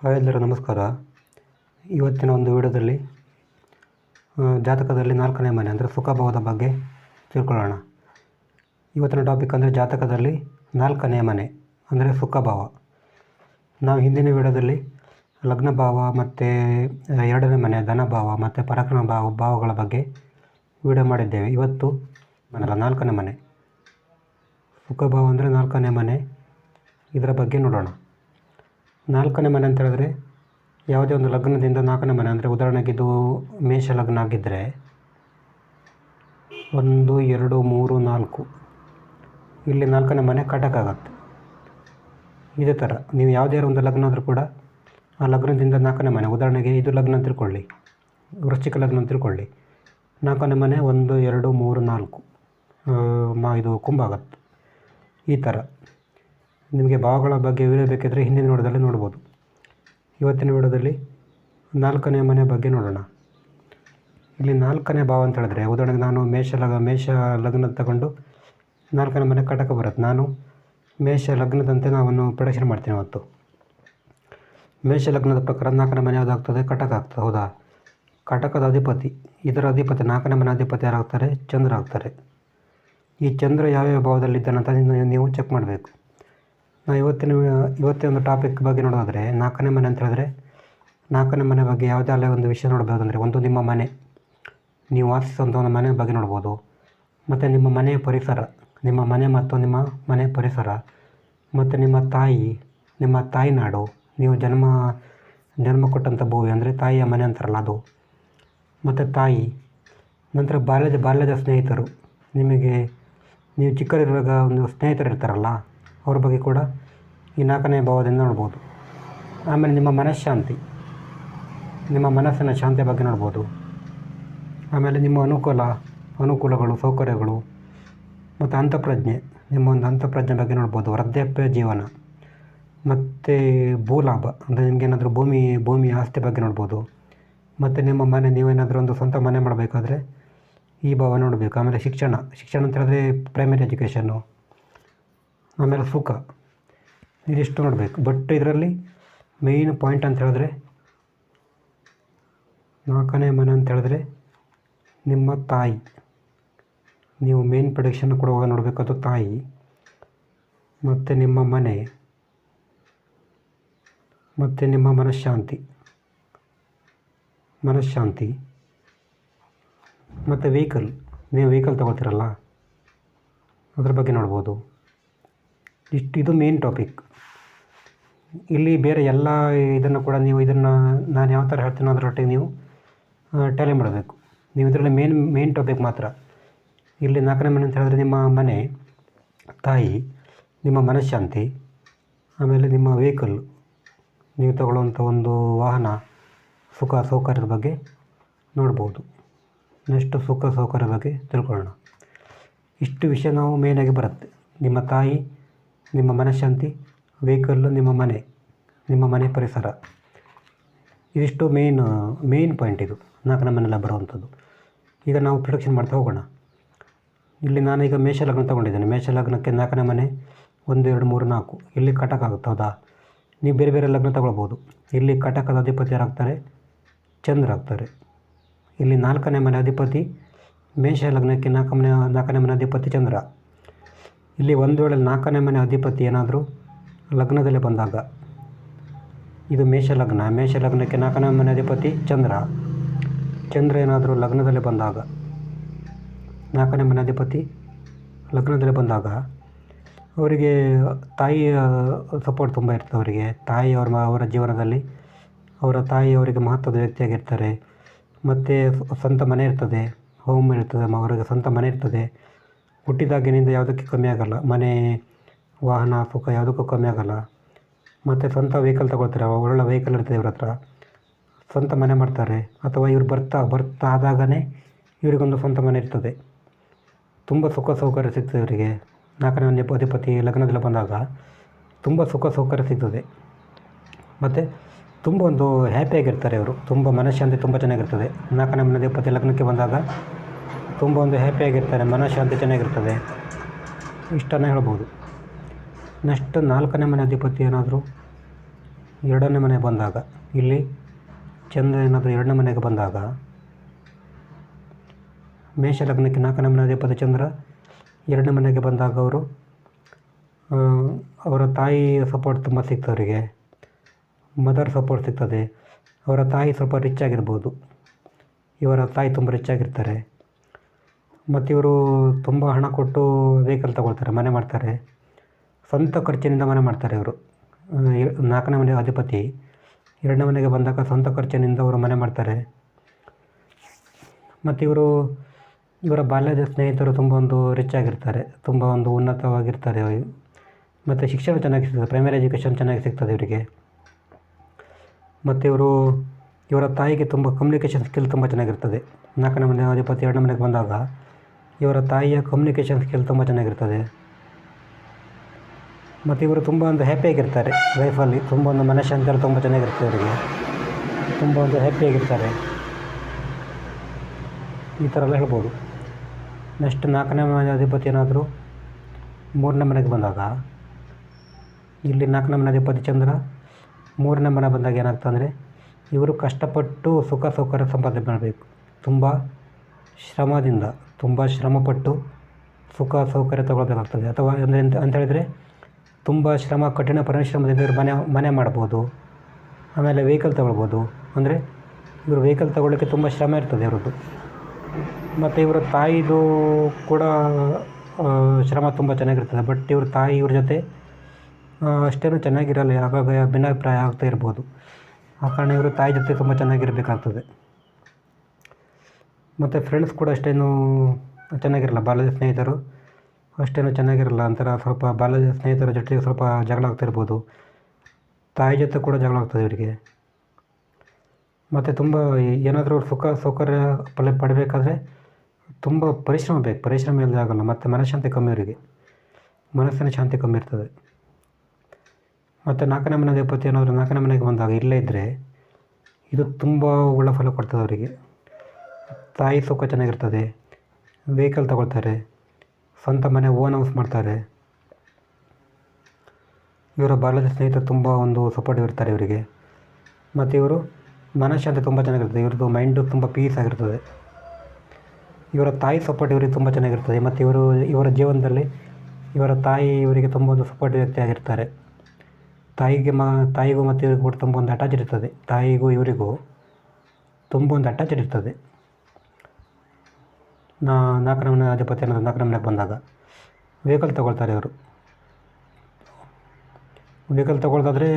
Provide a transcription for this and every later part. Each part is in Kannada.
ಹಾಯ್ ಎಲ್ಲರೂ, ನಮಸ್ಕಾರ. ಇವತ್ತಿನ ಒಂದು ವಿಡಿಯೋದಲ್ಲಿ ಜಾತಕದಲ್ಲಿ ನಾಲ್ಕನೇ ಮನೆ, ಅಂದರೆ ಸುಖಭಾವದ ಬಗ್ಗೆ ತಿಳ್ಕೊಳ್ಳೋಣ. ಇವತ್ತಿನ ಟಾಪಿಕ್ ಅಂದರೆ ಜಾತಕದಲ್ಲಿ ನಾಲ್ಕನೇ ಮನೆ, ಅಂದರೆ ಸುಖಭಾವ. ನಾವು ಹಿಂದಿನ ವಿಡಿಯೋದಲ್ಲಿ ಲಗ್ನ ಭಾವ ಮತ್ತು ಎರಡನೇ ಮನೆ, ಧನಭಾವ ಮತ್ತು ಪರಾಕ್ರಮ ಭಾವ, ಭಾವಗಳ ಬಗ್ಗೆ ವಿಡಿಯೋ ಮಾಡಿದ್ದೇವೆ. ಇವತ್ತು ಮನೆಯಲ್ಲ, ನಾಲ್ಕನೇ ಮನೆ. ಸುಖಭಾವ ಅಂದರೆ ನಾಲ್ಕನೇ ಮನೆ. ಇದರ ಬಗ್ಗೆ ನೋಡೋಣ. ನಾಲ್ಕನೇ ಮನೆ ಅಂತ ಹೇಳಿದ್ರೆ ಯಾವುದೇ ಒಂದು ಲಗ್ನದಿಂದ ನಾಲ್ಕನೇ ಮನೆ ಅಂದರೆ ಉದಾಹರಣೆಗೆ ಇದು ಮೇಷ ಲಗ್ನ ಆಗಿದ್ದರೆ ಒಂದು, ಎರಡು, ಮೂರು, ನಾಲ್ಕು. ಇಲ್ಲಿ ನಾಲ್ಕನೇ ಮನೆ ಕಟಕ್ ಆಗತ್ತೆ. ಇದೇ ಥರ, ನೀವು ಯಾವುದೇ ಒಂದು ಲಗ್ನ ಆದರೂ ಕೂಡ ಆ ಲಗ್ನದಿಂದ ನಾಲ್ಕನೇ ಮನೆ, ಉದಾಹರಣೆಗೆ ಇದು ಲಗ್ನ ಅಂತ ತಿಳ್ಕೊಳ್ಳಿ, ವೃಶ್ಚಿಕ ಲಗ್ನ ಅಂತ ತಿಳ್ಕೊಳ್ಳಿ. ನಾಲ್ಕನೇ ಮನೆ ಒಂದು, ಎರಡು, ಮೂರು, ನಾಲ್ಕು. ಮಾ, ಇದು ಕುಂಭ ಆಗತ್ತೆ. ಈ ಥರ. ನಿಮಗೆ ಭಾವಗಳ ಬಗ್ಗೆ ವಿಡಿಯೋ ಬೇಕಿದ್ದರೆ ಹಿಂದಿನ ವಿಡಿಯೋದಲ್ಲಿ ನೋಡ್ಬೋದು. ಇವತ್ತಿನ ವಿಡಿಯೋದಲ್ಲಿ ನಾಲ್ಕನೇ ಮನೆ ಬಗ್ಗೆ ನೋಡೋಣ. ಇಲ್ಲಿ ನಾಲ್ಕನೇ ಭಾವ ಅಂತ ಹೇಳಿದ್ರೆ, ಉದಾಹರಣೆಗೆ ನಾನು ಮೇಷ ಲಗ, ಮೇಷ ಲಗ್ನ ತಗೊಂಡು ನಾಲ್ಕನೇ ಮನೆ ಕಟಕ ಬರುತ್ತೆ. ನಾನು ಮೇಷ ಲಗ್ನದಂತೆ ನಾವನ್ನು ಪ್ರೊಡಕ್ಷನ್ ಮಾಡ್ತೀನಿ ಇವತ್ತು ಮೇಷ ಲಗ್ನದ ಪ್ರಕಾರ ನಾಲ್ಕನೇ ಮನೆ ಯಾವುದಾಗ್ತದೆ ಕಟಕ ಆಗ್ತದೆ. ಹೌದಾ? ಕಟಕದ ಅಧಿಪತಿ, ಇದರ ಅಧಿಪತಿ, ನಾಲ್ಕನೇ ಮನೆ ಅಧಿಪತಿ ಯಾರಾಗ್ತಾರೆ? ಚಂದ್ರ ಆಗ್ತಾರೆ. ಈ ಚಂದ್ರ ಯಾವ್ಯಾವ ಭಾವದಲ್ಲಿದ್ದಾನಂತ ನೀವು ಚೆಕ್ ಮಾಡಬೇಕು. ನಾವು ಇವತ್ತಿನ, ಇವತ್ತೇ ಇವತ್ತಿನ ಒಂದು ಟಾಪಿಕ್ ಬಗ್ಗೆ ನೋಡೋದಾದರೆ, ನಾಲ್ಕನೇ ಮನೆ ಅಂತ ಹೇಳಿದ್ರೆ, ನಾಲ್ಕನೇ ಮನೆ ಬಗ್ಗೆ ಯಾವುದೇ ಒಂದು ವಿಷಯ ನೋಡಬಹುದಂದರೆ ಒಂದು ನಿಮ್ಮ ಮನೆ. ನೀವು ವಾಸಿಸುವಂಥ ಒಂದು ಮನೆ ಬಗ್ಗೆ ನೋಡ್ಬೋದು. ಮತ್ತು ನಿಮ್ಮ ಮನೆಯ ಪರಿಸರ, ನಿಮ್ಮ ಮನೆ ಮತ್ತು ನಿಮ್ಮ ಮನೆ ಪರಿಸರ, ಮತ್ತು ನಿಮ್ಮ ತಾಯಿ, ನಿಮ್ಮ ತಾಯಿನಾಡು ನೀವು ಜನ್ಮ ಜನ್ಮ ಕೊಟ್ಟಂಥ ಭೂಮಿ ಅಂದರೆ ತಾಯಿಯ ಮನೆ ಅಂತಾರಲ್ಲ ಅದು. ಮತ್ತು ತಾಯಿ, ನಂತರ ಬಾಲ್ಯದ ಬಾಲ್ಯದ ಸ್ನೇಹಿತರು. ನಿಮಗೆ, ನೀವು ಚಿಕ್ಕರಿರುವಾಗ ಒಂದು ಸ್ನೇಹಿತರು ಇರ್ತಾರಲ್ಲ ಅವ್ರ ಬಗ್ಗೆ ಕೂಡ ಈ ನಾಲ್ಕನೇ ಭಾವದಿಂದ ನೋಡ್ಬೋದು. ಆಮೇಲೆ ನಿಮ್ಮ ಮನಃಶಾಂತಿ, ನಿಮ್ಮ ಮನಸ್ಸಿನ ಶಾಂತಿಯ ಬಗ್ಗೆ ನೋಡ್ಬೋದು. ಆಮೇಲೆ ನಿಮ್ಮ ಅನುಕೂಲ, ಅನುಕೂಲಗಳು, ಸೌಕರ್ಯಗಳು ಮತ್ತು ಅಂತಃಪ್ರಜ್ಞೆ, ನಿಮ್ಮ ಒಂದು ಅಂತಃಪ್ರಜ್ಞೆ ಬಗ್ಗೆ ನೋಡ್ಬೋದು. ವೃದ್ಧಾಪ್ಯ ಜೀವನ ಮತ್ತು ಭೂಲಾಭ, ಅಂದರೆ ನಿಮಗೇನಾದರೂ ಭೂಮಿ ಭೂಮಿ ಆಸ್ತಿ ಬಗ್ಗೆ ನೋಡ್ಬೋದು. ಮತ್ತು ನಿಮ್ಮ ಮನೆ ನೀವೇನಾದರೂ ಒಂದು ಸ್ವಂತ ಮನೆ ಮಾಡಬೇಕಾದ್ರೆ ಈ ಭಾವ ನೋಡಬೇಕು. ಆಮೇಲೆ ಶಿಕ್ಷಣ ಶಿಕ್ಷಣ ಅಂತ ಹೇಳಿದ್ರೆ ಪ್ರೈಮರಿ ಎಜುಕೇಷನ್ನು ಆಮೇಲೆ ಸುಖ. ಇದಿಷ್ಟು ನೋಡಬೇಕು? ಬಟ್ ಇದರಲ್ಲಿ ಮೇಯ್ನ್ ಪಾಯಿಂಟ್ ಅಂತ ಹೇಳಿದ್ರೆ, ನಾಲ್ಕನೇ ಮನೆ ಅಂತ ಹೇಳಿದ್ರೆ ನಿಮ್ಮ ತಾಯಿ. ನೀವು ಮೇನ್ ಪ್ರೊಡಕ್ಷನ್ ಕೊಡುವಾಗ ನೋಡಬೇಕಾದ ತಾಯಿ. ಮತ್ತು ನಿಮ್ಮ ಮನೆ. ಮತ್ತು ನಿಮ್ಮ ಮನಃಶಾಂತಿ. ಮನಃಶಾಂತಿ. ಮತ್ತು ವೆಹಿಕಲ್ ನೀವು ವೆಹಿಕಲ್ ತಗೋತೀರಲ್ಲ, ಅದ್ರ ಬಗ್ಗೆ ನೋಡ್ಬೋದು. ಇಷ್ಟು ಇದು ಮೇನ್ ಟಾಪಿಕ್ ಇಲ್ಲಿ ಬೇರೆ ಎಲ್ಲ ಇದನ್ನು ಕೂಡ ನೀವು ಇದನ್ನು ನಾನು ಯಾವ ಥರ ಹೇಳ್ತೀನೋ ಅದರೊಟ್ಟಿಗೆ ನೀವು ಟ್ಯಾಲಿ ಮಾಡಬೇಕು. ನೀವು ಇದರಲ್ಲಿ ಮೇನ್ ಮೇನ್ ಟಾಪಿಕ್ ಮಾತ್ರ. ಇಲ್ಲಿ ನಾಲ್ಕನೇ ಮನೆ ಅಂತ ಹೇಳಿದ್ರೆ ನಿಮ್ಮ ಮನೆ, ತಾಯಿ, ನಿಮ್ಮ ಮನಃಶಾಂತಿ, ಆಮೇಲೆ ನಿಮ್ಮ ವೆಹಿಕಲ್ ನೀವು ತಗೊಳ್ಳುವಂಥ ಒಂದು ವಾಹನ ಸುಖ ಸೌಕರ್ಯದ ಬಗ್ಗೆ ನೋಡ್ಬೋದು. ನೆಕ್ಸ್ಟ್ ಸುಖ ಸೌಕರ್ಯದ ಬಗ್ಗೆ ತಿಳ್ಕೊಳ್ಳೋಣ. ಇಷ್ಟು ವಿಷಯ ನಾವು ಮೇಯ್ನಾಗಿ ಬರುತ್ತೆ. ನಿಮ್ಮ ತಾಯಿ ನಿಮ್ಮ ಮನಃಶಾಂತಿ ವೆಹಿಕಲ್ಲು ನಿಮ್ಮ ಮನೆ ನಿಮ್ಮ ಮನೆ ಪರಿಸರ. ಇದಿಷ್ಟು ಮೇನ್ ಮೇನ್ ಪಾಯಿಂಟ್ ಇದು. ನಾಲ್ಕನೇ ನಮ್ಮನೆಲ್ಲ ಬರುವಂಥದ್ದು. ಈಗ ನಾವು ಪ್ರೊಡಕ್ಷನ್ ಮಾಡ್ತಾ ಹೋಗೋಣ. ಇಲ್ಲಿ ನಾನೀಗ ಮೇಷ ಲಗ್ನ ತೊಗೊಂಡಿದ್ದೇನೆ. ಮೇಷ ಲಗ್ನಕ್ಕೆ ನಾಲ್ಕನೇ ಮನೆ, ಒಂದು, ಎರಡು, ಮೂರು, ನಾಲ್ಕು. ಇಲ್ಲಿ ಕಟಕ ಆಗುತ್ತೆ, ಹೌದಾ? ನೀವು ಬೇರೆ ಬೇರೆ ಲಗ್ನ ತಗೊಳ್ಬೋದು. ಇಲ್ಲಿ ಕಟಕದ ಅಧಿಪತಿ ಯಾರಾಗ್ತಾರೆ? ಚಂದ್ರ ಆಗ್ತಾರೆ. ಇಲ್ಲಿ ನಾಲ್ಕನೇ ಮನೆ ಅಧಿಪತಿ ಮೇಷ ಲಗ್ನಕ್ಕೆ ನಾಲ್ಕು ಮನೆ, ನಾಲ್ಕನೇ ಮನೆ ಅಧಿಪತಿ ಚಂದ್ರ. ಇಲ್ಲಿ ಒಂದು ವೇಳೆ ನಾಲ್ಕನೇ ಮನೆ ಅಧಿಪತಿ ಏನಾದರೂ ಲಗ್ನದಲ್ಲಿ ಬಂದಾಗ, ಇದು ಮೇಷ ಲಗ್ನ. ಮೇಷ ಲಗ್ನಕ್ಕೆ ನಾಲ್ಕನೇ ಮನೆ ಅಧಿಪತಿ ಚಂದ್ರ. ಚಂದ್ರ ಏನಾದರೂ ಲಗ್ನದಲ್ಲಿ ಬಂದಾಗ, ನಾಲ್ಕನೇ ಮನೆ ಅಧಿಪತಿ ಲಗ್ನದಲ್ಲಿ ಬಂದಾಗ, ಅವರಿಗೆ ತಾಯಿಯ ಸಪೋರ್ಟ್ ತುಂಬ ಇರ್ತದೆ ಅವರಿಗೆ. ತಾಯಿ ಅವ್ರ ಅವರ ಜೀವನದಲ್ಲಿ ಅವರ ತಾಯಿ ಅವರಿಗೆ ಮಹತ್ವದ ವ್ಯಕ್ತಿಯಾಗಿರ್ತಾರೆ. ಮತ್ತು ಸ್ವಂತ ಮನೆ ಇರ್ತದೆ ಹೋಮ್ ಇರ್ತದೆ ಅವರಿಗೆ ಸ್ವಂತ ಮನೆ ಇರ್ತದೆ. ಹುಟ್ಟಿದಾಗಿನಿಂದ ಯಾವುದಕ್ಕೆ ಕಮ್ಮಿ ಆಗಲ್ಲ. ಮನೆ, ವಾಹನ, ಸುಖ ಯಾವುದಕ್ಕೂ ಕಮ್ಮಿ ಆಗಲ್ಲ. ಮತ್ತು ಸ್ವಂತ ವೆಹಿಕಲ್ ತಗೊಳ್ತಾರೆ? ಒಳ್ಳೆ ವೆಹಿಕಲ್ ಇರ್ತದೆ ಇವ್ರ ಹತ್ರ. ಸ್ವಂತ ಮನೆ ಮಾಡ್ತಾರೆ. ಅಥವಾ ಇವ್ರು ಬರ್ತಾ ಬರ್ತಾ ಆದಾಗನೇ ಇವರಿಗೊಂದು ಸ್ವಂತ ಮನೆ ಇರ್ತದೆ. ತುಂಬ ಸುಖ ಸೌಕರ್ಯ ಸಿಗ್ತದೆ ಇವರಿಗೆ. ನಾಲ್ಕನೇ ಒಂದು ಅಧಿಪತಿ ಲಗ್ನದಲ್ಲಿ ಬಂದಾಗ ತುಂಬ ಸುಖ ಸೌಕರ್ಯ ಸಿಗ್ತದೆ. ಮತ್ತು ತುಂಬ ಒಂದು ಹ್ಯಾಪಿಯಾಗಿರ್ತಾರೆ ಅವರು ತುಂಬ ಮನಃಶಾಂತಿ ತುಂಬ ಚೆನ್ನಾಗಿರ್ತದೆ. ನಾಲ್ಕನೇ ಮನೆ ಅಧಿಪತಿ ಲಗ್ನಕ್ಕೆ ಬಂದಾಗ ತುಂಬ ಒಂದು ಹ್ಯಾಪಿಯಾಗಿರ್ತಾರೆ ಮನಃಶಾಂತಿ ಚೆನ್ನಾಗಿರ್ತದೆ. ಇಷ್ಟನ್ನು ಹೇಳ್ಬೋದು. ನೆಕ್ಸ್ಟ್ ನಾಲ್ಕನೇ ಮನೆ ಅಧಿಪತಿ ಏನಾದರೂ? ಎರಡನೇ ಮನೆ ಬಂದಾಗ, ಇಲ್ಲಿ ಚಂದ್ರ ಏನಾದರೂ ಎರಡನೇ ಮನೆಗೆ ಬಂದಾಗ, ಮೇಷ ಲಗ್ನಕ್ಕೆ ನಾಲ್ಕನೇ ಮನೆ ಅಧಿಪತಿ ಚಂದ್ರ, ಎರಡನೇ ಮನೆಗೆ ಬಂದಾಗ ಅವರು ಅವರ ತಾಯಿ ಸಪೋರ್ಟ್ ತುಂಬ ಸಿಗ್ತದೆ ಅವರಿಗೆ. ಮದರ್ ಸಪೋರ್ಟ್ ಸಿಗ್ತದೆ. ಅವರ ತಾಯಿ ಸ್ವಲ್ಪ ರಿಚ್ ಆಗಿರ್ಬೋದು. ಇವರ ತಾಯಿ ತುಂಬ ರಿಚ್ ಆಗಿರ್ತಾರೆ. ಮತ್ತು ಇವರು ತುಂಬ ಹಣ ಕೊಟ್ಟು ವೆಹಿಕಲ್ ತಗೊಳ್ತಾರೆ, ಮನೆ ಮಾಡ್ತಾರೆ. ಸ್ವಂತ ಖರ್ಚಿನಿಂದ ಮನೆ ಮಾಡ್ತಾರೆ ಇವರು. ನಾಲ್ಕನೇ ಮನೆ ಅಧಿಪತಿ. ಎರಡನೇ ಮನೆಗೆ ಬಂದಾಗ ಸ್ವಂತ ಖರ್ಚಿನಿಂದ ಅವರು ಮನೆ ಮಾಡ್ತಾರೆ. ಮತ್ತು ಇವರು, ಇವರ ಬಾಲ್ಯದ ಸ್ನೇಹಿತರು ತುಂಬ ಒಂದು ರಿಚ್ ಆಗಿರ್ತಾರೆ, ತುಂಬ ಒಂದು ಉನ್ನತವಾಗಿರ್ತಾರೆ ಮತ್ತು ಶಿಕ್ಷಣ ಚೆನ್ನಾಗಿ ಸಿಗ್ತದೆ ಪ್ರೈಮರಿ ಎಜುಕೇಷನ್ ಚೆನ್ನಾಗಿ ಸಿಗ್ತದೆ ಇವರಿಗೆ. ಮತ್ತು ಇವರು, ಇವರ ತಾಯಿಗೆ ತುಂಬ ಕಮ್ಯುನಿಕೇಷನ್ ಸ್ಕಿಲ್ ತುಂಬ ಚೆನ್ನಾಗಿರ್ತದೆ. ನಾಲ್ಕನೇ ಮನೆ ಅಧಿಪತಿ ಎರಡನೇ ಮನೆಗೆ ಬಂದಾಗ ಇವರ ತಾಯಿಯ ಕಮ್ಯುನಿಕೇಷನ್ ಸ್ಕಿಲ್ ತುಂಬ ಚೆನ್ನಾಗಿರ್ತದೆ. ಮತ್ತು ಇವರು ತುಂಬ ಒಂದು ಹ್ಯಾಪಿಯಾಗಿರ್ತಾರೆ ಲೈಫಲ್ಲಿ ತುಂಬ ಒಂದು ಮನಃಶಾಂತಿ ಎಲ್ಲ ತುಂಬ ಚೆನ್ನಾಗಿರ್ತದೆ ಅವರಿಗೆ. ತುಂಬ ಒಂದು ಹ್ಯಾಪಿಯಾಗಿರ್ತಾರೆ ಈ ಥರ ಎಲ್ಲ ಹೇಳ್ಬೋದು. ನೆಕ್ಸ್ಟ್ ನಾಲ್ಕನೇ ಮನೆ ಅಧಿಪತಿ ಏನಾದರೂ ಮೂರನೇ ಮನೆಗೆ ಬಂದಾಗ, ಇಲ್ಲಿ ನಾಲ್ಕನೇ ಮನೆ ಅಧಿಪತಿ ಚಂದ್ರ ಮೂರನೇ ಮನೆ ಬಂದಾಗ ಏನಾಗ್ತದೆ ಅಂದರೆ, ಇವರು ಕಷ್ಟಪಟ್ಟು ಸುಖ ಸೌಕರ್ಯ ಸಂಪಾದನೆ ಮಾಡಬೇಕು. ತುಂಬ ಶ್ರಮದಿಂದ. ತುಂಬ ಶ್ರಮಪಟ್ಟು ಸುಖ ಸೌಕರ್ಯ ತಗೊಳ್ಬೇಕಾಗ್ತದೆ. ಅಥವಾ ಅಂದರೆ ಅಂತ ಅಂತ ಹೇಳಿದರೆ ತುಂಬ ಶ್ರಮ, ಕಠಿಣ ಪರಿಶ್ರಮದಿಂದ ಇವರು ಮನೆ ಮನೆ ಮಾಡ್ಬೋದು. ಆಮೇಲೆ ವೆಹಿಕಲ್ ತಗೊಳ್ಬೋದು. ಅಂದರೆ ಇವರು ವೆಹಿಕಲ್ ತಗೊಳ್ಳೋಕ್ಕೆ ತುಂಬ ಶ್ರಮ ಇರ್ತದೆ ಇವ್ರದ್ದು. ಮತ್ತು ಇವರ ತಾಯಿದು ಕೂಡ ಶ್ರಮ ತುಂಬ ಚೆನ್ನಾಗಿರ್ತದೆ. ಬಟ್ ಇವ್ರ ತಾಯಿ ಇವ್ರ ಜೊತೆ ಅಷ್ಟೇನು ಚೆನ್ನಾಗಿರಲ್ಲ. ಆಗಾಗ ಭಿನ್ನಾಭಿಪ್ರಾಯ ಆಗ್ತಾ ಇರ್ಬೋದು. ಆ ಕಾರಣ ಇವರು ತಾಯಿ ಜೊತೆ ತುಂಬ ಚೆನ್ನಾಗಿರಬೇಕಾಗ್ತದೆ. ಮತ್ತು ಫ್ರೆಂಡ್ಸ್ ಕೂಡ ಅಷ್ಟೇನು ಚೆನ್ನಾಗಿರಲ್ಲ, ಬಾಲ್ಯದ ಸ್ನೇಹಿತರು? ಅಷ್ಟೇನು ಚೆನ್ನಾಗಿರಲ್ಲ ಒಂಥರ ಸ್ವಲ್ಪ ಬಾಲ್ಯದ ಸ್ನೇಹಿತರ ಜೊತೆಗೆ ಸ್ವಲ್ಪ ಜಗಳ ಆಗ್ತಿರ್ಬೋದು. ತಾಯಿ ಜೊತೆ ಕೂಡ ಜಗಳ ಆಗ್ತದೆ ಇವರಿಗೆ. ಮತ್ತು ತುಂಬ ಏನಾದರೂ ಸುಖ, ಸೌಕರ್ಯ ಪಡೆ ಪಡಬೇಕಾದ್ರೆ ತುಂಬ ಪರಿಶ್ರಮ ಬೇಕು. ಪರಿಶ್ರಮ ಇಲ್ಲದೆ ಆಗೋಲ್ಲ, ಮತ್ತು ಮನಃಶಾಂತಿ ಕಮ್ಮಿ ಅವರಿಗೆ. ಮನಸ್ಸಿನ ಶಾಂತಿ ಕಮ್ಮಿ ಇರ್ತದೆ. ಮತ್ತು ನಾಲ್ಕನೇ ಮನೆ ಅಧಿಪತಿ ಏನಾದರೂ ನಾಲ್ಕನೇ ಮನೆಗೆ ಬಂದಾಗ ಇಲ್ಲೇ ಇದ್ದರೆ ಇದು ತುಂಬ ಒಳ್ಳೆ ಫಲ ಕೊಡ್ತದೆ ಅವರಿಗೆ. ತಾಯಿ ಸುಖ ಚೆನ್ನಾಗಿರ್ತದೆ. ವೆಹಿಕಲ್ ತಗೊಳ್ತಾರೆ. ಸ್ವಂತ ಮನೆ ಓನ್ ಹೌಸ್ ಮಾಡ್ತಾರೆ. ಇವರ ಬಾಲ್ಯದ ಸ್ನೇಹಿತರು ತುಂಬ ಒಂದು ಸಪೋರ್ಟಿವ್ ಇರ್ತಾರೆ ಇವರಿಗೆ. ಮತ್ತು ಇವರು ಮನಃಶಾಂತಿ ತುಂಬ ಚೆನ್ನಾಗಿರ್ತದೆ. ಇವ್ರದ್ದು ಮೈಂಡು ತುಂಬ ಪೀಸ್ ಆಗಿರ್ತದೆ. ಇವರ ತಾಯಿ ಸಪೋರ್ಟ್ ಇವರಿಗೆ ತುಂಬ ಚೆನ್ನಾಗಿರ್ತದೆ. ಮತ್ತು ಇವರು, ಇವರ ಜೀವನದಲ್ಲಿ ಇವರ ತಾಯಿ ಇವರಿಗೆ ತುಂಬ ಒಂದು ಸಪೋರ್ಟಿವ್ ವ್ಯಕ್ತಿ ಆಗಿರ್ತಾರೆ. ತಾಯಿಗೆ ಮ, ತಾಯಿಗೂ ಮತ್ತು ಇವರಿಗೂ ಕೂಡ ತುಂಬ ಒಂದು ಅಟ್ಯಾಚ್ ಇರ್ತದೆ. ತಾಯಿಗೂ ಇವರಿಗೂ ತುಂಬ ಒಂದು ಅಟ್ಯಾಚ್ ಇರ್ತದೆ. ನಾ ನಾಲ್ಕನೇ ಮನೆ ಅಧಿಪತಿ ಅನ್ನೋದು ನಾಲ್ಕನೇ ಮನೆಗೆ ಬಂದಾಗ ವೆಹಿಕಲ್ ತೊಗೊಳ್ತಾರೆ ಇವರು. ವೆಹಿಕಲ್ ತೊಗೊಳ್ತಾದ್ರೆ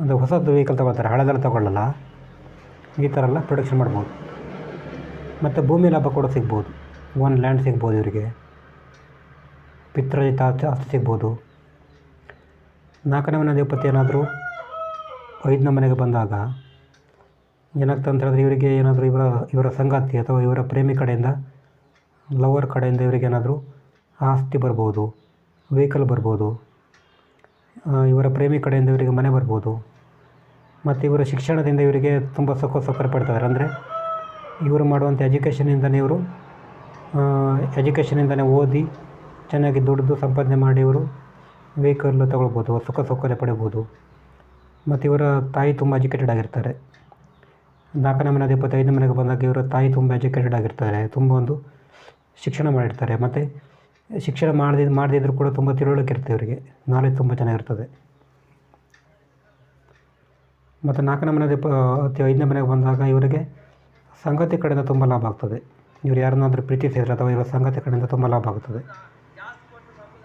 ಒಂದು ಹೊಸದು ವೆಹಿಕಲ್ ತೊಗೊಳ್ತಾರೆ ಹಳೆದೆಲ್ಲ ತೊಗೊಳ್ಳಲ್ಲ. ಈ ಥರ ಎಲ್ಲ ಪ್ರೊಡಕ್ಷನ್ ಮಾಡ್ಬೋದು. ಮತ್ತು ಭೂಮಿ ಲಾಭ ಕೂಡ ಸಿಗ್ಬೋದು. ಓನ್ ಲ್ಯಾಂಡ್ ಸಿಗ್ಬೋದು ಇವರಿಗೆ. ಪಿತ್ರಾಜಿತ ಆಸ್ತಿ ಸಿಗ್ಬೋದು. ನಾಲ್ಕನೇ ಮನೆ ಅಧಿಪತಿ ಏನಾದರೂ ಐದನೇ ಮನೆಗೆ ಬಂದಾಗ ಏನಾಗ್ತದೆ ಅಂತ ಹೇಳಿದ್ರೆ ಇವರಿಗೆ ಏನಾದರೂ ಇವರ ಇವರ ಸಂಗಾತಿ ಅಥವಾ ಇವರ ಪ್ರೇಮಿ ಕಡೆಯಿಂದ ಲವರ್ ಕಡೆಯಿಂದ ಇವರಿಗೆ ಏನಾದರೂ ಆಸ್ತಿ ಬರ್ಬೋದು ವೆಹಿಕಲ್ ಬರ್ಬೋದು ಇವರ ಪ್ರೇಮಿ ಕಡೆಯಿಂದ ಇವರಿಗೆ ಮನೆ ಬರ್ಬೋದು, ಮತ್ತು ಇವರ ಶಿಕ್ಷಣದಿಂದ ಇವರಿಗೆ ತುಂಬ ಸುಖ ಸೌಕರ್ಯ ಪಡ್ತಾರೆ. ಅಂದರೆ ಇವರು ಮಾಡುವಂಥ ಎಜುಕೇಷನಿಂದನೇ ಇವರು ಎಜುಕೇಷನಿಂದನೇ ಓದಿ ಚೆನ್ನಾಗಿ ದುಡಿದು ಸಂಪಾದನೆ ಮಾಡಿ ಇವರು ವೆಹಿಕಲ್ ತಗೊಳ್ಬೋದು, ಸುಖ ಸೌಕರ್ಯ ಪಡಿಬೋದು. ಮತ್ತು ಇವರ ತಾಯಿ ತುಂಬ ಎಜುಕೇಟೆಡ್ ಆಗಿರ್ತಾರೆ. ನಾಲ್ಕನೇ ಮನೆಯದು ಇಪ್ಪತ್ತೈದನೇ ಮನೆಗೆ ಬಂದಾಗ ಇವರ ತಾಯಿ ತುಂಬ ಎಜುಕೇಟೆಡ್ ಆಗಿರ್ತಾರೆ. ತುಂಬ ಒಂದು ಶಿಕ್ಷಣ ಮಾಡಿರ್ತಾರೆ. ಮತ್ತು ಶಿಕ್ಷಣ ಮಾಡದಿದ್ದು ಮಾಡದಿದ್ದರೂ ಕೂಡ ತುಂಬ ತಿಳುವಳಿಕೆ ಇರುತ್ತೆ ಅವರಿಗೆ. ನಾಲೆಜ್ ತುಂಬ ಚೆನ್ನಾಗಿರ್ತದೆ ಮತ್ತು ನಾಲ್ಕನೇ ಮನೆ ಅಧಿಪ ಅತಿ ಐದನೇ ಮನೆಗೆ ಬಂದಾಗ ಇವರಿಗೆ ಸಂಗತಿ ಕಡೆಯಿಂದ ತುಂಬ ಲಾಭ ಆಗ್ತದೆ. ಇವರು ಯಾರನ್ನಾದರೂ ಪ್ರೀತಿಸಿದ್ರೆ ಅಥವಾ ಇವರ ಸಂಗತಿ ಕಡೆಯಿಂದ ತುಂಬ ಲಾಭ ಆಗ್ತದೆ.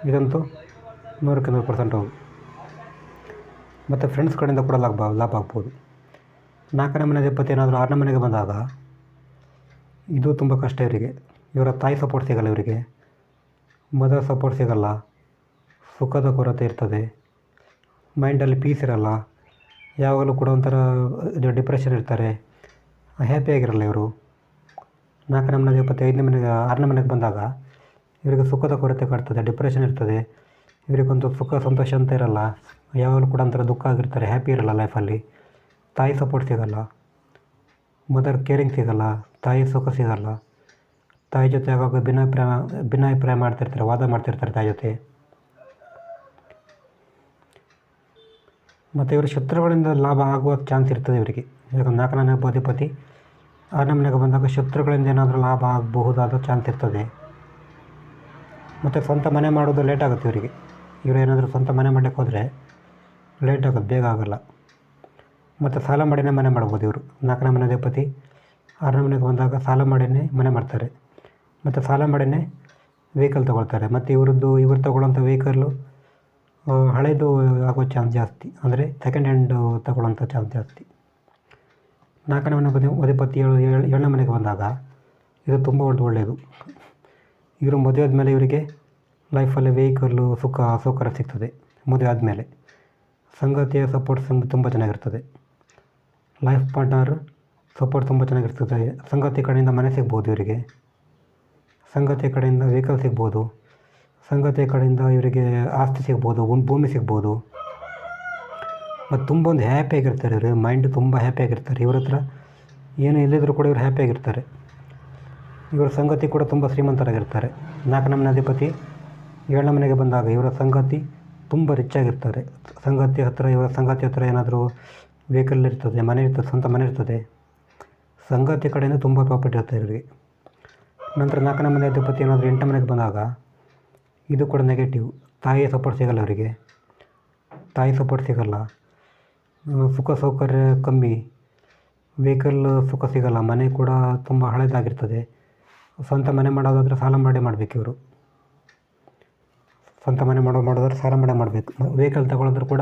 ಇದಂತೂ ನೂರಕ್ಕೆ ನೂರು ಪರ್ಸೆಂಟ್ ಹೋಗಿ. ಮತ್ತು ಫ್ರೆಂಡ್ಸ್ ಕಡೆಯಿಂದ ಕೂಡ ಲಾಭ ಲಾಭ ಆಗ್ಬೋದು. ನಾಲ್ಕನೇ ಮನೆ ಏನಾದರೂ ಆರನೇ ಮನೆಗೆ ಬಂದಾಗ ಇದು ತುಂಬ ಕಷ್ಟ ಇವರಿಗೆ. ಇವರ ತಾಯಿ ಸಪೋರ್ಟ್ ಸಿಗಲ್ಲ ಇವರಿಗೆ. ಮದರ್ ಸಪೋರ್ಟ್ ಸಿಗಲ್ಲ. ಸುಖದ ಕೊರತೆ ಇರ್ತದೆ. ಮೈಂಡಲ್ಲಿ ಪೀಸ್ ಇರಲ್ಲ. ಯಾವಾಗಲೂ ಕೂಡ ಒಂಥರ ಇದು ಡಿಪ್ರೆಷನ್ ಇರ್ತಾರೆ. ಹ್ಯಾಪಿಯಾಗಿರಲ್ಲ ಇವರು. ನಾಲ್ಕನೇ ಮನೆಗೆ ಇಪ್ಪತ್ತು ಐದನೇ ಮನೆಗೆ, ಆರನೇ ಮನೆಗೆ ಬಂದಾಗ ಇವರಿಗೆ ಸುಖದ ಕೊರತೆ ಕಾಡ್ತದೆ ಡಿಪ್ರೆಷನ್ ಇರ್ತದೆ. ಇವರಿಗೊಂದು ಸುಖ, ಸಂತೋಷ ಅಂತ ಇರಲ್ಲ. ಯಾವಾಗಲೂ ಕೂಡ ಒಂಥರ ದುಃಖ ಆಗಿರ್ತಾರೆ ಹ್ಯಾಪಿ ಇರಲ್ಲ ಲೈಫಲ್ಲಿ ತಾಯಿ ಸಪೋರ್ಟ್ ಸಿಗಲ್ಲ. ಮದರ್ ಕೇರಿಂಗ್ ಸಿಗಲ್ಲ. ತಾಯಿ ಸುಖ ಸಿಗಲ್ಲ. ತಾಯಿ ಜೊತೆ ಆಗಾಗ ಭಿನ್ನಾಭಿಪ್ರಾಯ ಭಿನ್ನಾಭಿಪ್ರಾಯ ಮಾಡ್ತಿರ್ತಾರೆ, ವಾದ ಮಾಡ್ತಿರ್ತಾರೆ ತಾಯಿ ಜೊತೆ. ಮತ್ತು ಇವರು ಶತ್ರುಗಳಿಂದ ಲಾಭ ಆಗುವ ಚಾನ್ಸ್ ಇರ್ತದೆ ಇವರಿಗೆ. ಈಗ ನಾಲ್ಕನೇ ಅಧಿಪತಿ ಆರನೇ ಮನೆಗೆ ಬಂದಾಗ ಶತ್ರುಗಳಿಂದ ಏನಾದರೂ ಲಾಭ ಆಗಬಹುದಾದ ಚಾನ್ಸ್ ಇರ್ತದೆ. ಮತ್ತು ಸ್ವಂತ ಮನೆ ಮಾಡೋದು ಲೇಟ್ ಆಗುತ್ತೆ ಇವರಿಗೆ. ಇವರು ಏನಾದರೂ ಸ್ವಂತ ಮನೆ ಮಾಡಲಿಕ್ಕೆ ಹೋದರೆ ಲೇಟ್ ಆಗುತ್ತೆ ಬೇಗ ಆಗೋಲ್ಲ. ಮತ್ತು ಸಾಲ ಮಾಡಿನೇ ಮನೆ ಮಾಡ್ಬೋದು ಇವರು. ನಾಲ್ಕನೇ ಮನೆ ಅಧಿಪತಿ ಆರನೇ ಮನೆಗೆ ಬಂದಾಗ ಸಾಲ ಮಾಡಿನೇ ಮನೆ ಮಾಡ್ತಾರೆ. ಮತ್ತು ಸಾಲ ಮಾಡಿನೇ ವೆಹಿಕಲ್ ತೊಗೊಳ್ತಾರೆ. ಮತ್ತು ಇವ್ರದ್ದು, ಇವ್ರು ತೊಗೊಳ್ಳೋಂಥ ವೆಹಿಕಲ್ಲು ಹಳೇದು ಆಗೋ ಚಾನ್ಸ್ ಜಾಸ್ತಿ. ಅಂದರೆ ಸೆಕೆಂಡ್ ಹ್ಯಾಂಡ್ ತೊಗೊಳ್ಳೋಂಥ ಚಾನ್ಸ್ ಜಾಸ್ತಿ. ನಾಲ್ಕನೇ ಮನೆ ಬಂದು ಇಪ್ಪತ್ತು ಏಳು ಏಳು ಏಳನೇ ಮನೆಗೆ ಬಂದಾಗ ಇದು ತುಂಬ ಒಂದು ಒಳ್ಳೆಯದು ಇವರು ಮದುವೆ ಆದಮೇಲೆ ಇವರಿಗೆ ಲೈಫಲ್ಲಿ ವೆಹಿಕಲ್ಲು ಸುಖ, ಸೌಕರ್ಯ ಸಿಗ್ತದೆ ಮದುವೆ ಆದಮೇಲೆ. ಸಂಗತಿಯ ಸಪೋರ್ಟ್ ಸಂಗ್ ತುಂಬ ಚೆನ್ನಾಗಿರ್ತದೆ. ಲೈಫ್ ಪಾರ್ಟ್ನರ್ ಸಪೋರ್ಟ್ ತುಂಬ ಚೆನ್ನಾಗಿರ್ತದೆ. ಸಂಗತಿ ಕಡೆಯಿಂದ ಮನೆ ಸಿಗ್ಬೋದು ಇವರಿಗೆ. ಸಂಗಾತಿ ಕಡೆಯಿಂದ ವೆಹಿಕಲ್ ಸಿಗ್ಬೋದು. ಸಂಗತಿಯ ಕಡೆಯಿಂದ ಇವರಿಗೆ ಆಸ್ತಿ ಸಿಗ್ಬೋದು ಒಂದು ಭೂಮಿ ಸಿಗ್ಬೋದು. ಮತ್ತು ತುಂಬ ಒಂದು ಹ್ಯಾಪಿಯಾಗಿರ್ತಾರೆ ಇವರು. ಮೈಂಡ್ ತುಂಬ ಹ್ಯಾಪಿಯಾಗಿರ್ತಾರೆ ಇವ್ರ ಹತ್ರ ಏನು ಇಲ್ಲದಿದ್ರೂ ಕೂಡ ಇವ್ರು ಹ್ಯಾಪಿಯಾಗಿರ್ತಾರೆ ಇವರ ಸಂಗತಿ ಕೂಡ ತುಂಬ ಶ್ರೀಮಂತರಾಗಿರ್ತಾರೆ. ನಾಲ್ಕನೇ ಅಧಿಪತಿ, ಏಳನೇ ಮನೆಗೆ ಬಂದಾಗ ಇವರ ಸಂಗತಿ ತುಂಬ ರಿಚ್ ಆಗಿರ್ತಾರೆ. ಸಂಗತಿ ಹತ್ರ, ಇವರ ಸಂಗತಿ ಹತ್ರ ಏನಾದರೂ ವೆಹಿಕಲ್ ಇರ್ತದೆ, ಮನೆ ಇರ್ತದೆ, ಸ್ವಂತ ಮನೆ ಇರ್ತದೆ. ಸಂಗತಿ ಕಡೆಯಿಂದ ತುಂಬ ಪ್ರಾಫಿಟ್ ಇರುತ್ತೆ ಇವರಿಗೆ. ನಂತರ ನಾಲ್ಕನೇ ಮನೆ ಅಧಿಪತಿ ಏನಾದರೂ ಎಂಟು ಮನೆಗೆ ಬಂದಾಗ ಇದು ಕೂಡ ನೆಗೆಟಿವ್ ತಾಯಿಯ ಸಪೋರ್ಟ್ ಸಿಗಲ್ಲ ಅವರಿಗೆ. ತಾಯಿ ಸಪೋರ್ಟ್ ಸಿಗಲ್ಲ. ಸುಖ ಸೌಕರ್ಯ ಕಮ್ಮಿ. ವೆಹಿಕಲ್ ಸುಖ ಸಿಗಲ್ಲ. ಮನೆ ಕೂಡ ತುಂಬ ಹಳೇದಾಗಿರ್ತದೆ. ಸ್ವಂತ ಮನೆ ಮಾಡೋದಾದರೆ ಸಾಲ ಮಾಡಿ ಮಾಡಬೇಕು ಇವರು. ಸ್ವಂತ ಮನೆ ಮಾಡೋ ಮಾಡೋದಾದ್ರೆ ಸಾಲ ಮಾಡಿ ಮಾಡಬೇಕು. ವೆಹಿಕಲ್ ತಗೊಳ್ಳೋದ್ರೂ ಕೂಡ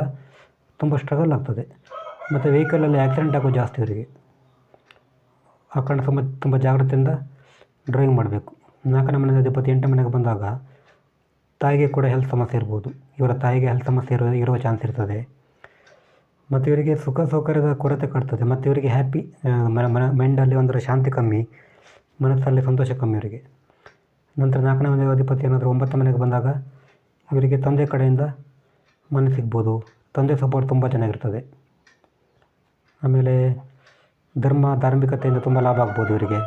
ತುಂಬ ಸ್ಟ್ರಗಲ್ ಆಗ್ತದೆ. ಮತ್ತು ವೆಹಿಕಲಲ್ಲಿ ಆ್ಯಕ್ಸಿಡೆಂಟ್ ಆಗೋದು ಜಾಸ್ತಿ ಅವರಿಗೆ. ಆ ಕಾರಣ ತುಂಬ ತುಂಬ ಜಾಗ್ರತೆಯಿಂದ ಡ್ರೈವಿಂಗ್ ಮಾಡಬೇಕು. ನಾಲ್ಕನೇ ಮನೆ ಅಧಿಪತಿ ಎಂಟನೇ ಮನೆಗೆ ಬಂದಾಗ ತಾಯಿಗೆ ಕೂಡ ಹೆಲ್ತ್ ಸಮಸ್ಯೆ ಇರ್ಬೋದು. ಇವರ ತಾಯಿಗೆ ಹೆಲ್ತ್ ಸಮಸ್ಯೆ ಇರೋ ಇರುವ ಚಾನ್ಸ್ ಇರ್ತದೆ. ಮತ್ತು ಇವರಿಗೆ ಸುಖ ಸೌಕರ್ಯದ ಕೊರತೆ ಕಾಡ್ತದೆ. ಮತ್ತು ಇವರಿಗೆ ಹ್ಯಾಪಿ ಮನ ಮನ ಮೈಂಡಲ್ಲಿ ಒಂಥರ ಶಾಂತಿ ಕಮ್ಮಿ, ಮನಸ್ಸಲ್ಲಿ ಸಂತೋಷ ಕಮ್ಮಿ ಇವರಿಗೆ ನಂತರ ನಾಲ್ಕನೇ ಮನೆ ಅಧಿಪತಿ ಏನಾದರೂ ಒಂಬತ್ತು ಮನೆಗೆ ಬಂದಾಗ ಇವರಿಗೆ ತಂದೆ ಕಡೆಯಿಂದ ಮನೆ ಸಿಗ್ಬೋದು. ತಂದೆ ಸಪೋರ್ಟ್ ತುಂಬ ಚೆನ್ನಾಗಿರ್ತದೆ. ಆಮೇಲೆ ಧರ್ಮ, ಧಾರ್ಮಿಕತೆಯಿಂದ ತುಂಬ ಲಾಭ ಆಗ್ಬೋದು ಇವರಿಗೆ.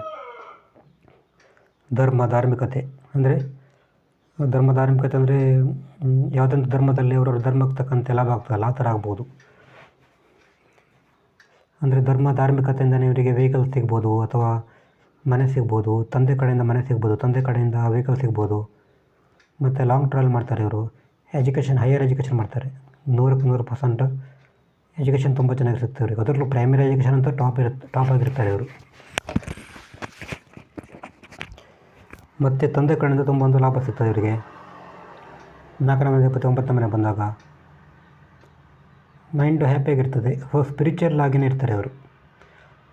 ಧರ್ಮ ಧಾರ್ಮಿಕತೆ ಅಂದರೆ, ಧರ್ಮ ಧಾರ್ಮಿಕತೆ ಅಂದರೆ ಯಾವುದೊಂದು ಧರ್ಮದಲ್ಲಿ ಅವರವ್ರ ಧರ್ಮಕ್ಕೆ ತಕ್ಕಂತೆ ಲಾಭ ಆಗ್ತದಲ್ಲ, ಆ ಥರ ಆಗ್ಬೋದು. ಅಂದರೆ ಧರ್ಮ ಧಾರ್ಮಿಕತೆಯಿಂದನೇ ಇವರಿಗೆ ವೆಹಿಕಲ್ ಸಿಗ್ಬೋದು ಅಥವಾ ಮನೆ ಸಿಗ್ಬೋದು, ತಂದೆ ಕಡೆಯಿಂದ ಮನೆ ಸಿಗ್ಬೋದು, ತಂದೆ ಕಡೆಯಿಂದ ವೆಹಿಕಲ್ ಸಿಗ್ಬೋದು, ಮತ್ತು ಲಾಂಗ್ ಟ್ರಾವೆಲ್ ಮಾಡ್ತಾರೆ ಇವರು ಎಜುಕೇಷನ್ ಹೈಯರ್ ಎಜುಕೇಷನ್ ಮಾಡ್ತಾರೆ. ನೂರಕ್ಕೆ ನೂರು ಪರ್ಸೆಂಟ್ ಎಜುಕೇಷನ್ ತುಂಬ ಚೆನ್ನಾಗಿ ಸಿಗ್ತದೆ ಅದರಲ್ಲೂ ಪ್ರೈಮರಿ ಎಜುಕೇಷನ್ ಅಂತ ಟಾಪ್ ಇರುತ್ತೆ ಟಾಪ್ ಆಗಿರ್ತಾರೆ ಇವರು. ಮತ್ತು ತಂದೆ ಕಡೆಯಿಂದ ತುಂಬ ಒಂದು ಲಾಭ ಸಿಗ್ತದೆ ಇವರಿಗೆ. ನಾಲ್ಕನೇ ಮನೆ ಇಪ್ಪತ್ತು ಒಂಬತ್ತನೇ ಮನೆ ಬಂದಾಗ. ಮೈಂಡು ಹ್ಯಾಪಿಯಾಗಿರ್ತದೆ ಸೊ ಸ್ಪಿರಿಚುವಲ್ ಆಗಿನೇ ಇರ್ತಾರೆ ಅವರು.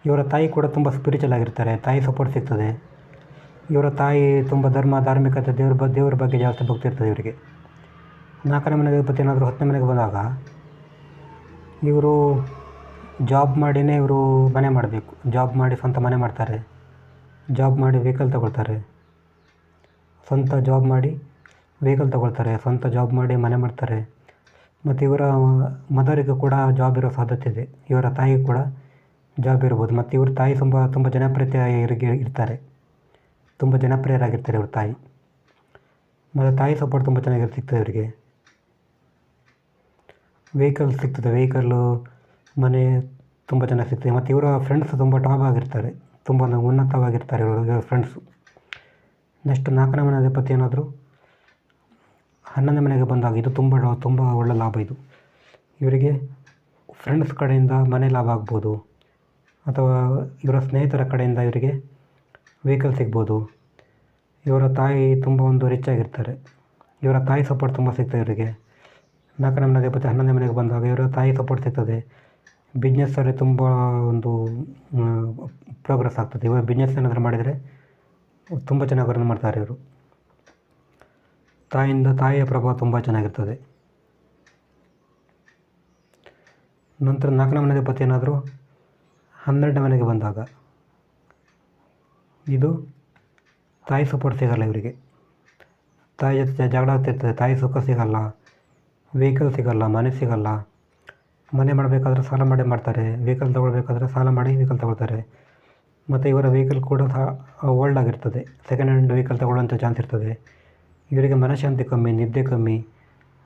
ಇವರ ತಾಯಿ ಕೂಡ ತುಂಬ ಸ್ಪಿರಿಚುವಲ್ ಆಗಿರ್ತಾರೆ. ತಾಯಿ ಸಪೋರ್ಟ್ ಸಿಗ್ತದೆ. ಇವರ ತಾಯಿ ತುಂಬ ಧರ್ಮ, ಧಾರ್ಮಿಕತೆ, ದೇವ್ರ ಬ, ದೇವ್ರ ಬಗ್ಗೆ ಜಾಸ್ತಿ ಭಕ್ತಿ ಇರ್ತದೆ ಇವರಿಗೆ. ನಾಲ್ಕನೇ ಮನೆಗೆ ಇಪ್ಪತ್ತು ಏನಾದರೂ ಹತ್ತನೇ ಮನೆಗೆ ಬಂದಾಗ, ಇವರು ಜಾಬ್ ಮಾಡಿನೇ ಇವರು ಮನೆ ಮಾಡಬೇಕು. ಜಾಬ್ ಮಾಡಿ ಸ್ವಂತ ಮನೆ ಮಾಡ್ತಾರೆ. ಜಾಬ್ ಮಾಡಿ ವೆಹಿಕಲ್ ತಗೊಳ್ತಾರೆ. ಸ್ವಂತ ಜಾಬ್ ಮಾಡಿ ವೆಹಿಕಲ್ ತಗೊಳ್ತಾರೆ, ಸ್ವಂತ ಜಾಬ್ ಮಾಡಿ ಮನೆ ಮಾಡ್ತಾರೆ. ಮತ್ತು ಇವರ, ಮದರಿಗೆ ಕೂಡ ಜಾಬ್ ಇರೋ ಸಾಧ್ಯತೆ ಇದೆ. ಇವರ ತಾಯಿ ಕೂಡ ಜಾಬ್ ಇರ್ಬೋದು. ಮತ್ತು ಇವ್ರ ತಾಯಿ ತುಂಬ ತುಂಬ ಜನಪ್ರಿಯತೆ ಇವರಿಗೆ ಇರ್ತಾರೆ. ತುಂಬ ಜನಪ್ರಿಯರಾಗಿರ್ತಾರೆ ಇವ್ರ ತಾಯಿ. ಮತ್ತು ತಾಯಿ ಸಪೋರ್ಟ್ ತುಂಬ ಚೆನ್ನಾಗಿ ಸಿಗ್ತದೆ ಇವರಿಗೆ. ವೆಹಿಕಲ್ ಸಿಗ್ತದೆ. ವೆಹಿಕಲ್ಲು ಮನೆ ತುಂಬ ಚೆನ್ನಾಗಿ ಸಿಗ್ತದೆ. ಮತ್ತು ಇವರ ಫ್ರೆಂಡ್ಸ್ ತುಂಬ ಟಾಪ್ ಆಗಿರ್ತಾರೆ. ತುಂಬ ಉನ್ನತವಾಗಿರ್ತಾರೆ ಇವರ ಫ್ರೆಂಡ್ಸು ನೆಕ್ಸ್ಟ್ ನಾಲ್ಕನೇ ಮನೆ ಅಧಿಪತಿ ಏನಾದರೂ? ಹನ್ನೊಂದನೇ ಮನೆಗೆ ಬಂದಾಗ ಇದು ತುಂಬ ತುಂಬ ಒಳ್ಳೆ ಲಾಭ ಇದು. ಇವರಿಗೆ ಫ್ರೆಂಡ್ಸ್ ಕಡೆಯಿಂದ ಮನೆ ಲಾಭ ಆಗ್ಬೋದು. ಅಥವಾ ಇವರ ಸ್ನೇಹಿತರ ಕಡೆಯಿಂದ ಇವರಿಗೆ ವೆಹಿಕಲ್ ಸಿಗ್ಬೋದು. ಇವರ ತಾಯಿ ತುಂಬ ಒಂದು ರಿಚ್ ಆಗಿರ್ತಾರೆ. ಇವರ ತಾಯಿ ಸಪೋರ್ಟ್ ತುಂಬ ಸಿಗ್ತದೆ ಇವರಿಗೆ. ನಾಲ್ಕನೇ ಮನೆ ಅಧಿಪತಿ ಹನ್ನೊಂದನೇ ಮನೆಗೆ ಬಂದಾಗ ಇವರ ತಾಯಿ ಸಪೋರ್ಟ್ ಸಿಗ್ತದೆ. ಬಿಸ್ನೆಸ್ಸಲ್ಲಿ ತುಂಬ ಒಂದು ಪ್ರೋಗ್ರೆಸ್ ಆಗ್ತದೆ. ಇವಾಗ ಬಿಸ್ನೆಸ್ ಏನಾದರೂ ಮಾಡಿದರೆ ತುಂಬ ಚೆನ್ನಾಗಿ ರನ್ ಮಾಡ್ತಾರೆ ಇವರು. ತಾಯಿಯಿಂದ ತಾಯಿಯ ಪ್ರಭಾವ ತುಂಬ ಚೆನ್ನಾಗಿರ್ತದೆ. ನಂತರ ನಾಲ್ಕನೇ ಮನೆಗೆ ಪತಿ ಏನಾದರೂ? ಹನ್ನೆರಡನೇ ಮನೆಗೆ ಬಂದಾಗ. ಇದು ತಾಯಿ ಸಪೋರ್ಟ್ ಸಿಗಲ್ಲ ಇವರಿಗೆ. ತಾಯಿ ಜೊತೆ ಜಗಳ ಆಗ್ತಿರ್ತದೆ ತಾಯಿ ಸುಖ ಸಿಗಲ್ಲ ವೆಹಿಕಲ್ ಸಿಗಲ್ಲ, ಮನೆ ಸಿಗಲ್ಲ. ಮನೆ ಮಾಡಬೇಕಾದ್ರೆ ಸಾಲ ಮಾಡಿ ಮಾಡ್ತಾರೆ. ವೆಹಿಕಲ್ ತೊಗೊಳ್ಬೇಕಾದ್ರೆ ಸಾಲ ಮಾಡಿ ವೆಹಿಕಲ್ ತೊಗೊಳ್ತಾರೆ. ಮತ್ತು ಇವರ ವೆಹಿಕಲ್ ಕೂಡ ಸಹ ಓಲ್ಡ್ ಆಗಿರ್ತದೆ. ಸೆಕೆಂಡ್ ಹ್ಯಾಂಡ್ ವೆಹಿಕಲ್ ತಗೊಳ್ಳುವಂಥ ಚಾನ್ಸ್ ಇರ್ತದೆ. ಇವರಿಗೆ ಮನಃಶಾಂತಿ ಕಮ್ಮಿ, ನಿದ್ದೆ ಕಮ್ಮಿ,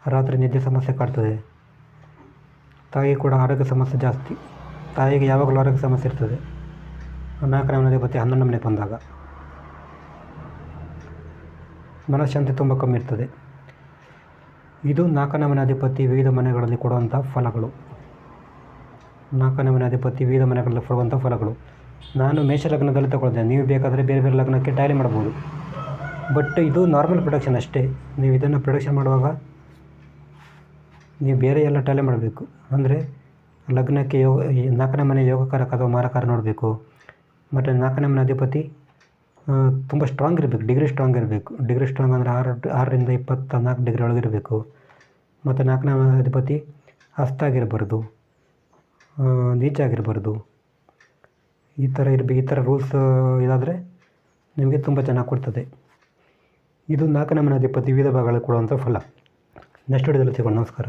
ರಾತ್ರಿ ನಿದ್ದೆ ಸಮಸ್ಯೆ ಕಾಡ್ತದೆ. ತಾಯಿ ಕೂಡ ಆರೋಗ್ಯ ಸಮಸ್ಯೆ ಜಾಸ್ತಿ. ತಾಯಿಗೆ ಯಾವಾಗಲೂ ಆರೋಗ್ಯ ಸಮಸ್ಯೆ ಇರ್ತದೆ. ನಾಲ್ಕನೇ ಮನೆ ಅಧಿಪತಿ ಹನ್ನೊಂದು ಮನೆಗೆ ಬಂದಾಗ. ಮನಃಶಾಂತಿ ತುಂಬ ಕಮ್ಮಿ ಇರ್ತದೆ. ಇದು ನಾಲ್ಕನೇ ಮನೆ ಅಧಿಪತಿ ವಿವಿಧ ಮನೆಗಳಲ್ಲಿ ಕೊಡುವಂಥ ಫಲಗಳು. ನಾಲ್ಕನೇ ಮನೆ ಅಧಿಪತಿ ವಿವಿಧ ಮನೆಗಳಲ್ಲಿ ಕೊಡುವಂಥ ಫಲಗಳು. ನಾನು ಮೇಷ ಲಗ್ನದಲ್ಲಿ ತಗೊಳ್ತೇನೆ ನೀವು ಬೇಕಾದರೆ ಬೇರೆ ಬೇರೆ ಲಗ್ನಕ್ಕೆ ಟ್ಯಾಲಿ ಮಾಡ್ಬೋದು. ಬಟ್ ಇದು ನಾರ್ಮಲ್ ಪ್ರೊಡಕ್ಷನ್ ಅಷ್ಟೇ. ನೀವು ಇದನ್ನು ಪ್ರೊಡಕ್ಷನ್ ಮಾಡುವಾಗ ನೀವು ಬೇರೆ ಎಲ್ಲ ಟ್ಯಾಲಿ ಮಾಡಬೇಕು. ಅಂದರೆ ಲಗ್ನಕ್ಕೆ ಯೋಗ ನಾಲ್ಕನೇ ಮನೆ ಯೋಗಕಾರಕ ಅಥವಾ ಮಾರಕಾರ ನೋಡಬೇಕು. ಮತ್ತು ನಾಲ್ಕನೇ ಮನೆ ಅಧಿಪತಿ ತುಂಬ ಸ್ಟ್ರಾಂಗ್ ಇರಬೇಕು. ಡಿಗ್ರಿ ಸ್ಟ್ರಾಂಗ್ ಇರಬೇಕು. ಡಿಗ್ರಿ ಸ್ಟ್ರಾಂಗ್ ಅಂದರೆ ಆರು, ಆರರಿಂದ ಇಪ್ಪತ್ತ ನಾಲ್ಕು ಡಿಗ್ರಿ ಒಳಗಿರಬೇಕು ಮತ್ತು ನಾಲ್ಕನೇ ಅಧಿಪತಿ ಹಸ್ತಾಗಿರಬಾರ್ದು. ನೀಚಾಗಿರಬಾರ್ದು. ಈ ಥರ ಇರಬೇಕು, ಈ ಥರ ರೂಲ್ಸ್ ಇದಾದರೆ ನಿಮಗೆ ತುಂಬ ಚೆನ್ನಾಗಿ ಕೊಡ್ತದೆ. ಇದು ನಾಲ್ಕನೇ ಮನೆ ಅಧಿಪತಿ ವಿವಿಧ ಭಾಗಗಳಲ್ಲಿ ಕೊಡುವಂಥ ಫಲ ನೆಕ್ಸ್ಟ್ ವಿಡಿಯೋದಲ್ಲಿ ಸಿಗೋಣ. ನಮಸ್ಕಾರ.